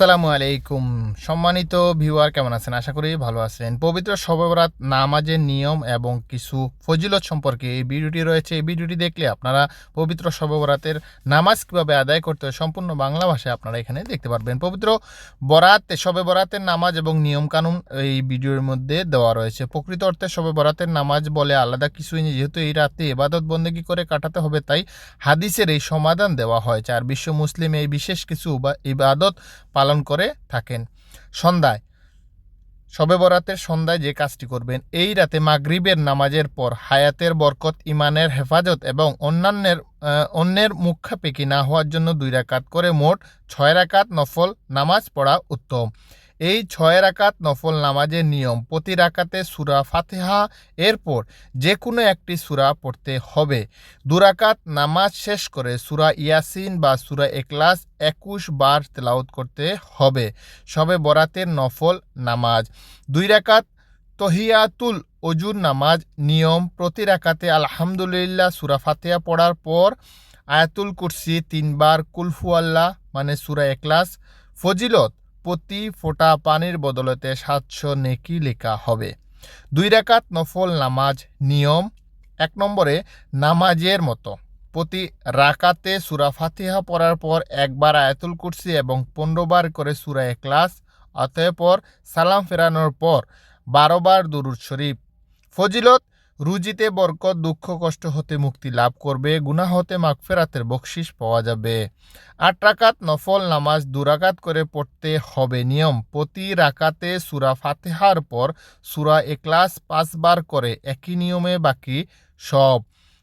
আসসালামু আলাইকুম। সম্মানিত ভিউয়ার, কেমন আছেন? আশা করি ভালো আছেন। পবিত্র শবে-বরাত নামাজের নিয়ম এবং কিছু ফজিলত সম্পর্কে এই ভিডিওটি রয়েছে। এই ভিডিওটি দেখলে আপনারা পবিত্র শবে-বরাতের নামাজ কীভাবে আদায় করতে হয় সম্পূর্ণ বাংলা ভাষায় আপনারা এখানে দেখতে পারবেন। পবিত্র বরাত শবে বরাতের নামাজ এবং নিয়ম কানুন এই ভিডিওর মধ্যে দেওয়া রয়েছে। প্রকৃত অর্থে শবে বরাতের নামাজ বলে আলাদা কিছুই নেই। যেহেতু এই রাতে ইবাদত বন্দেগী করে কাটাতে হবে, তাই হাদিসের এই সমাধান দেওয়া হয়েছে আর বিশ্ব মুসলিম এই বিশেষ কিছু ইবাদত পালন করে থাকেন। সন্ধ্যায়, শবে বরাতের সন্ধ্যায় যে কাজটি করবেন, এই রাতে মাগরিবের নামাজের পর হায়াতের বরকত ইমানের হেফাজত এবং অন্যান্যের অন্যের মুখাপেকি না হওয়ার জন্য দুই রাকাত করে মোট ছয় রাকাত নফল নামাজ পড়া উত্তম। এই ছয় রাকাত নফল নামাজের নিয়ম, প্রতি রাকাতে সুরা ফাতেহা, এরপর যে কোনো একটি সুরা পড়তে হবে। দুরাকাত নামাজ শেষ করে সুরা ইয়াসিন বা সুরা একলাস একুশ বার তেলাওত করতে হবে। সবে বরাতের নফল নামাজ। দুই রাকাত তহিয়াতুল অজুর নামাজ নিয়ম, প্রতি রাকাতে আলহামদুলিল্লাহ সুরা ফাতেহা পড়ার পর আয়াতুল কুরসি তিনবার কুলফু আল্লাহ মানে সুরা একলাস ফজিলত প্রতি ফোঁটা পানির বদলতে সাতশো নেকি লেখা হবে। দুই রাকাত নফল নামাজ নিয়ম, এক নম্বরে নামাজের মতো। প্রতি রাকাতে সুরা ফাতিহা পড়ার পর একবার আয়াতুল কুরসি এবং পনেরো বার করে সুরা এক্লাস অতঃপর সালাম ফেরানোর পর বারো বার দুরুদ শরীফ। ফজিলত রুজিতে বরকত, দুঃখ, কষ্ট হতে মুক্তি লাভ করবে, গুনাহ হতে মাগফেরাতের বকশিস পাওয়া যাবে। আট রাকাত নফল নামাজ দুরাকাত করে পড়তে হবে নিয়ম। প্রতি রাকাতে সুরা ফাতেহার পর সুরা এক্লাস পাঁচবার করে একই নিয়মে বাকি সব।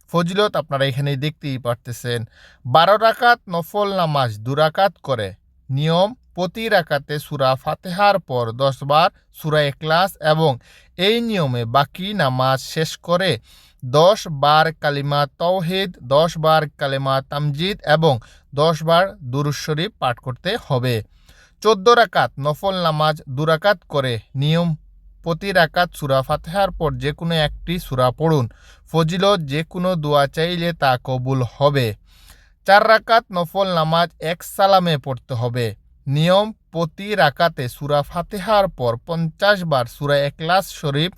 ফজিলত আপনারা এখানে দেখতেই পারতেছেন। বারো রাকাত নফল নামাজ দুরাকাত করে নিয়ম প্রতি রাকাতে সুরা ফাতেহার পর দশবার সুরা এক্লাস এবং এই নিয়মে বাকি নামাজ শেষ করে দশ বার কালিমা তৌহিদ দশ বার কালিমা তামজিদ এবং দশ বার দুরুদ শরীফ পাঠ করতে হবে। চোদ্দ রাকাত নফল নামাজ দুরাকাত করে নিয়ম প্রতি রাকাত সুরা ফাতেহার পর যে কোনো একটি সুরা পড়ুন। ফজিলত যে কোনো দোয়া চাইলে তা কবুল হবে। চার রাকাত নফল নামাজ এক সালামে পড়তে হবে। নিয়ম প্রতি রাকাতে সুরা ফাতেহার পর পঞ্চাশ বার সুরা একলাস শরীফ।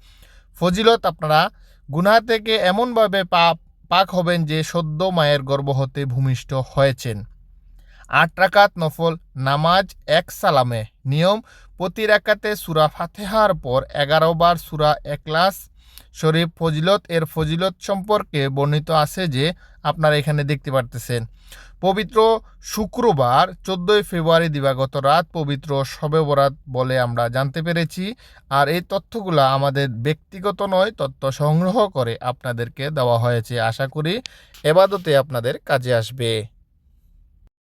ফজিলত আপনারা গুনা থেকে এমনভাবে পাপ, পাক হবেন যে সদ্য মায়ের গর্ভ হতে ভূমিষ্ঠ হয়েছেন। আট রাকাত নফল, নামাজ এক সালামে। নিয়ম প্রতি রাকাতে সুরা ফাতেহার পর এগারো বার সুরা একলাস শরীফ ফজিলত, এর ফজিলত সম্পর্কে বর্ণিত আছে যে আপনারা এখানে দেখতে পারতেছেন, পবিত্র শুক্রবার চোদ্দোই ফেব্রুয়ারি দিবাগত রাত পবিত্র শবে বরাত বলে আমরা জানতে পেরেছি, আর এই তথ্যগুলো আমাদের ব্যক্তিগত নয়, তথ্য সংগ্রহ করে আপনাদেরকে দেওয়া হয়েছে। আশা করি এবাদতে আপনাদের কাজে আসবে।